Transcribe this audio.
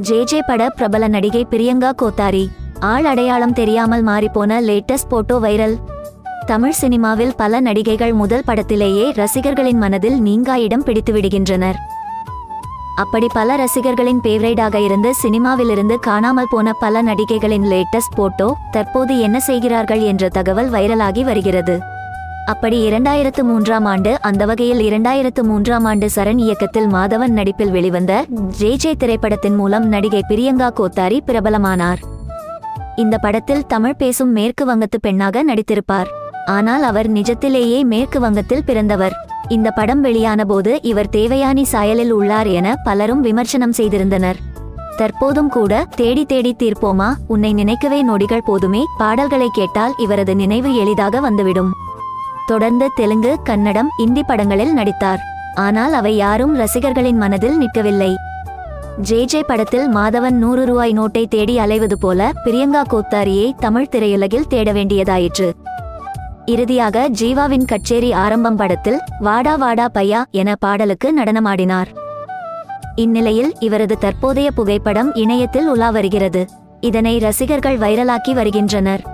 J J பட பிரபல நடிகை பிரியங்கா கோத்தாரி. ஆள் அடையாளம் தெரியாமல் மாறிப்போன லேட்டஸ்ட் போட்டோ வைரல். தமிழ் சினிமாவில் பல நடிகைகள் முதல் படத்திலேயே ரசிகர்களின் மனதில் நீங்கா இடம் பிடித்து விடுகின்றனர். அப்படி பல ரசிகர்களின் பேவரைடாக இருந்து சினிமாவிலிருந்து காணாமல் போன பல நடிகைகளின் லேட்டஸ்ட் போட்டோ தற்போது என்ன செய்கிறார்கள் என்ற தகவல் வைரலாகி வருகிறது. அப்படி இரண்டாயிரத்து மூன்றாம் ஆண்டு அந்த வகையில் இரண்டாயிரத்து மூன்றாம் ஆண்டு சரண் இயக்கத்தில் மாதவன் நடிப்பில் வெளிவந்த ஜே ஜே திரைப்படத்தின் மூலம் நடிகை பிரியங்கா கோத்தாரி பிரபலமானார். இந்த படத்தில் தமிழ் பேசும் மேற்கு வங்கத்து பெண்ணாக நடித்திருப்பார். ஆனால் அவர் நிஜத்திலேயே மேற்கு வங்கத்தில் பிறந்தவர். இந்த படம் வெளியான போது இவர் தேவயானி சாயலில் உள்ளார் என பலரும் விமர்சனம் செய்திருந்தனர். தற்போதும் கூட தேடி தேடி தீர்ப்போமா? உன்னை நினைக்கவே நொடிகள் போதுமே. பாடல்களை கேட்டால் இவரது நினைவு எளிதாக வந்துவிடும். தொடர்ந்து தெலுங்கு கன்னடம் இந்தி படங்களில் நடித்தார். ஆனால் அவை யாரும் ரசிகர்களின் மனதில் நிற்கவில்லை. ஜே ஜே படத்தில் மாதவன் நூறு ரூபாய் நோட்டை தேடி அலைவது போல பிரியங்கா கோத்தாரியை தமிழ் திரையுலகில் தேட வேண்டியதாயிற்று. இறுதியாக ஜீவாவின் கச்சேரி ஆரம்பம் படத்தில் வாடா வாடா பையா என பாடலுக்கு நடனமாடினார். இந்நிலையில் இவரது தற்போதைய புகைப்படம் இணையத்தில் உலா வருகிறது. இதனை ரசிகர்கள் வைரலாக்கி வருகின்றனர்.